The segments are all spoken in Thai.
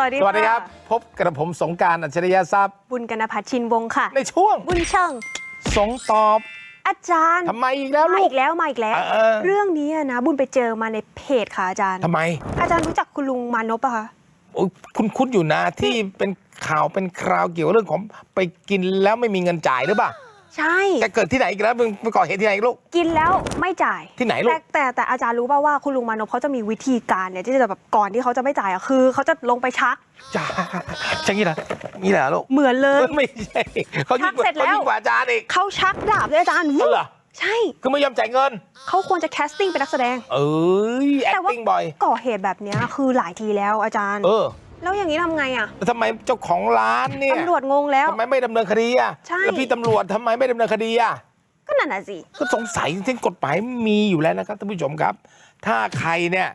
วัสดีสวัสดีครับะพบกระผมสงกรารอัจฉริยะทรัพย์ บุญกนพัฒน์ชินวงศ์ค่ะ ในช่วง บุญเชิง สงตอบ อาจารย์ทำไมอีกแล้วมาลูอีก กแล้วมาอีกแล้ว เออ เรื่องนี้อะนะ บุญไปเจอมาในเพจค่ะอาจารย์ ทำไมอาจารย์รู้จักคุณลุงมานพอะคะ โอ้ยคุณคุ้นๆอยู่นะที่เป็นข่าวเป็นคราวเกี่ยวกับเรื่องของไปกินแล้วไม่มีเงินจ่ายหรือเปล่า ใช่ แกเกิดที่ไหนอีกแล้วมึงไปก่อเหตุที่ไหนอีกลูก กินแล้วไม่จ่ายที่ไหนลูก แต่แต่แต่อาจารย์รู้ป่าว่าคุณลุงมานพเขาจะมีวิธีการเนี่ยที่จะแบบก่อนที่เขาจะไม่จ่ายอะคือเขาจะลงไปชัก จ้าใช่งี้เหรองี้เหรอลูกเหมือนเลย ไม่ใช่เขายิ่งกว่าชักเสร็จแล้ว เขายิ่งกว่าอาจารย์อีกเขาชักดาบเลยอาจารย์อ๋อเหรอใช่ คือไม่ยอมจ่ายเงิน เขาควรจะแคสติ้งเป็นนักแสดง เอ้ย แต่ว่า acting บ่อย ก่อเหตุแบบเนี้ยคือหลายทีแล้วอาจารย์ เออ แล้วอย่างนี้ทำไงอะแล้วทำไมเจ้าของร้านเนี่ยตำรวจงงแล้ว ทำไมไม่ดำเนินคดีอะใช่ แล้วพี่ตำรวจทำไมไม่ดำเนินคดีอะ ก็นั่นน่ะสิ ก็สงสัยที่กฎหมายมีอยู่แล้วนะครับท่านผู้ชมครับ ถ้าใครเนี่ย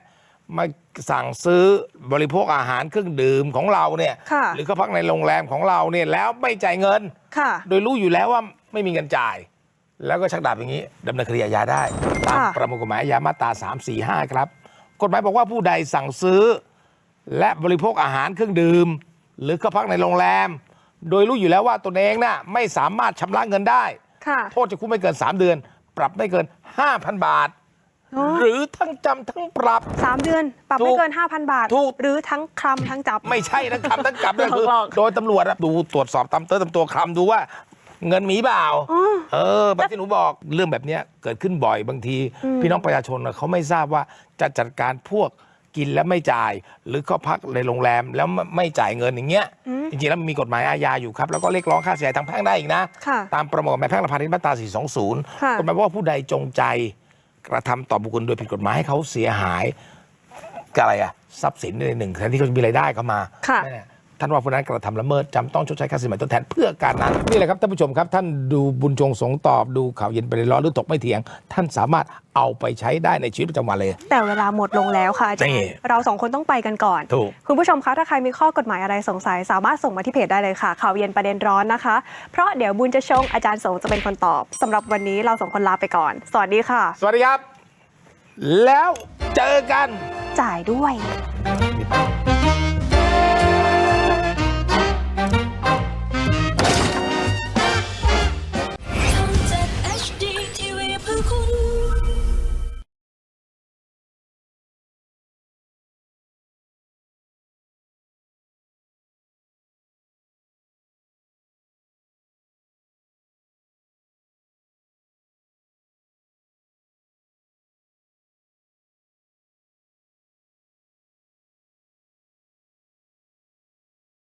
มาสั่งซื้อบริโภคอาหารเครื่องดื่มของเราเนี่ยค่ะ หรือเขาพักในโรงแรมของเราเนี่ยแล้วไม่จ่ายเงิน ค่ะ โดยรู้อยู่แล้วว่าไม่มีเงินจ่าย แล้วก็ชักดาบอย่างนี้ดำเนินคดีอาญาได้ ตามค่ะ ประมวลกฎหมายอาญามาตรา 3 4 5 ครับ กฎหมายบอกว่าผู้ใดสั่งซื้อ และบริโภคอาหารเครื่องดื่ม หรือเข้าพักในโรงแรม โดยรู้อยู่แล้วว่าตนเองน่ะไม่สามารถชำระเงินได้ ค่ะ โทษจะคุกไม่เกิน 3 เดือน ปรับไม่เกิน 5,000 บาท อ๋อ หรือทั้งจำทั้งปรับ สามเดือน ปรับถูไม่กเกิน 5,000 บาท ถูก หรือทั้งคลำทั้งจับ ไม่ใช่ทั้งคำทั้งกลับนั่นคือหลอกโดยตำรวจอะดูตรวจสอบตามเตอตามตัวคำดูว่า เงินมีเปล่า อ๋อ เออแบบที่หนูบอกเรื่องแบบเนี้ยเกิดขึ้นบ่อยบางทีอืมพี่น้องประชาชนน่ะเขาไม่ทราบว่าจะจัดการพวก กินแล้วไม่จ่าย หรือเขาพักในโรงแรมแล้วไม่ไม่จ่ายเงินอย่างเงี้ยอืมจริงๆแล้วมันมีกฎหมายอาญาอยู่ครับ แล้วก็เรียกร้องค่าเสียหายทางแพ่งได้อีกนะค่ะตามประมวลกฎหมายแพ่งและพาณิชย์มาตรา 420ค่ะกฎหมายบอกว่าผู้ใดจงใจกระทำต่อบุคคลโดยผิดกฎหมายให้เขาเสียหายกับอะไรอะทรัพย์สินในหนึ่งแทนที่เขาจะมีรายได้เข้ามาค่ะแน่ ท่านว่าผู้นั้นกระทำละเมิดจำต้องชดใช้ค่าสินไหมทดแทนเพื่อการนั้นนี่แหละครับท่านผู้ชมครับ ท่านดูบุญชงสงตอบดูข่าวเย็นประเด็นร้อนหรือตกไม่เถียง ท่านสามารถเอาไปใช้ได้ในชีวิตประจำวันเลย แต่เวลาหมดลงแล้วค่ะอาจารนี่ ย์เราสองคนต้องไปกันก่อน ถูก คุณผู้ชมคะถ้าใครมีข้อกฎหมายอะไรสงสัย สามารถส่งมาที่เพจได้เลยค่ะ ข่าวเย็นประเด็นร้อนนะคะ เพราะเดี๋ยวบุญจะชงอาจารย์สงจะเป็นคนตอบสำหรับวันนี้เราสองคนลาไปก่อน สวัสดีค่ะ สวัสดีครับ แล้วเจอกัน จ่ายด้วยเ